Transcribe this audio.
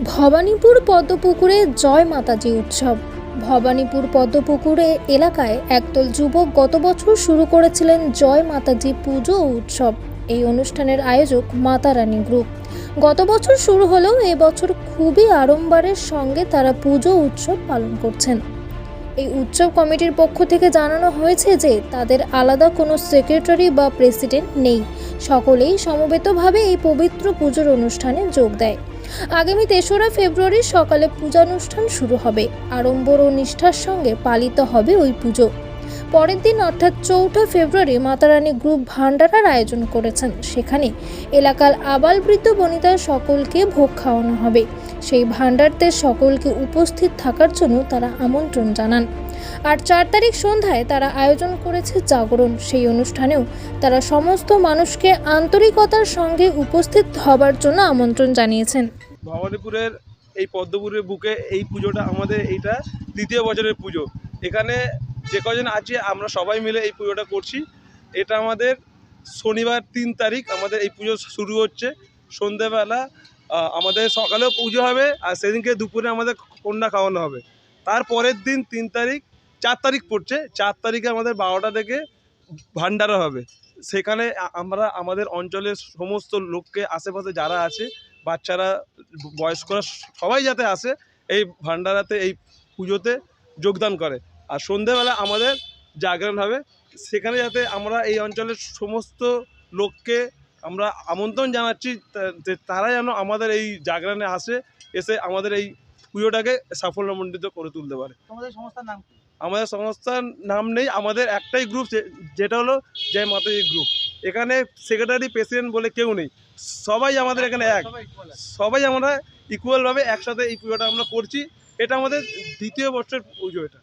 ভবানীপুর পদ্মপুকুরে জয় মাতাজি উৎসব। ভবানীপুর পদ্মপুকুরে এলাকায় একদল যুবক গত বছর শুরু করেছিলেন জয় মাতাজি পুজো উৎসব। এই অনুষ্ঠানের আয়োজক মাতারানী গ্রুপ। গত বছর শুরু হলেও এবছর খুবই আড়ম্বরের সঙ্গে তারা পুজো উৎসব পালন করছেন। এই উৎসব কমিটির পক্ষ থেকে জানানো হয়েছে যে তাদের আলাদা কোনো সেক্রেটারি বা প্রেসিডেন্ট নেই। সকলেই সমবেতভাবে এই পবিত্র পুজোর অনুষ্ঠানে যোগ দেয়। আগামী তেসরা ফেব্রুয়ারি সকালে পূজানুষ্ঠান শুরু হবে। আড়ম্বর ও নিষ্ঠার সঙ্গে পালিত হবে ওই পুজো। পরের দিন অর্থাৎ চৌঠা ফেব্রুয়ারি মাতারানী গ্রুপ ভান্ডারার আয়োজন করেছেন। সেখানে এলাকার আবাল বৃদ্ধ বনিতা সকলকে ভোগ খাওয়ানো হবে। সেই ভান্ডারদের সকলকে উপস্থিত থাকার জন্য তারা আমন্ত্রণ জানান। আর চার তারিখ সন্ধ্যায় তারা আয়োজন করেছে জাগরণ। সেই অনুষ্ঠানেও তারা সমস্ত মানুষকে আন্তরিকতার সঙ্গে উপস্থিত হবার জন্য আমন্ত্রণ জানিয়েছেন। ভবানীপুরের এই পদ্মপুরের বুকে এই পুজোটা আমাদের এইটা দ্বিতীয় বছরের পুজো। এখানে যে কজন আছে, আমরা সবাই মিলে এই পুজোটা করছি। এটা আমাদের শনিবার তিন তারিখ আমাদের এই পুজো শুরু হচ্ছে। সন্ধেবেলা আমাদের সকালেও পুজো হবে আর সেদিনকে দুপুরে আমাদের কন্যা খাওয়ানো হবে। তারপরের দিন তিন তারিখ, চার তারিখ পড়ছে। চার তারিখে আমাদের বারোটা থেকে ভান্ডারা হবে। সেখানে আমরা আমাদের অঞ্চলের সমস্ত লোককে, আশেপাশে যারা আছে, বাচ্চারা, বয়স্করা সবাই যাতে আসে, এই ভান্ডারাতে, এই পুজোতে যোগদান করে। আর সন্ধেবেলা আমাদের জাগরণ হবে। সেখানে যাতে আমরা এই অঞ্চলের সমস্ত লোককে আমরা আমন্ত্রণ জানাচ্ছি যে তারা যেন আমাদের এই জাগরণে আসে এসে আমাদের এই পুজোটাকে সাফল্যমণ্ডিত করে তুলতে পারে। তোমাদের সংস্থার নাম কি? আমাদের সংস্থার নাম নেই আমাদের একটাই গ্রুপ যেটা হলো জয় মাতাজি গ্রুপ এখানে সেক্রেটারি প্রেসিডেন্ট বলে কেউ নেই। সবাই আমাদের এখানে এক। সবাই আমরা ইকুয়ালভাবে একসাথে এই পুজোটা আমরা করছি। এটা আমাদের দ্বিতীয় বছর পুজো এটা।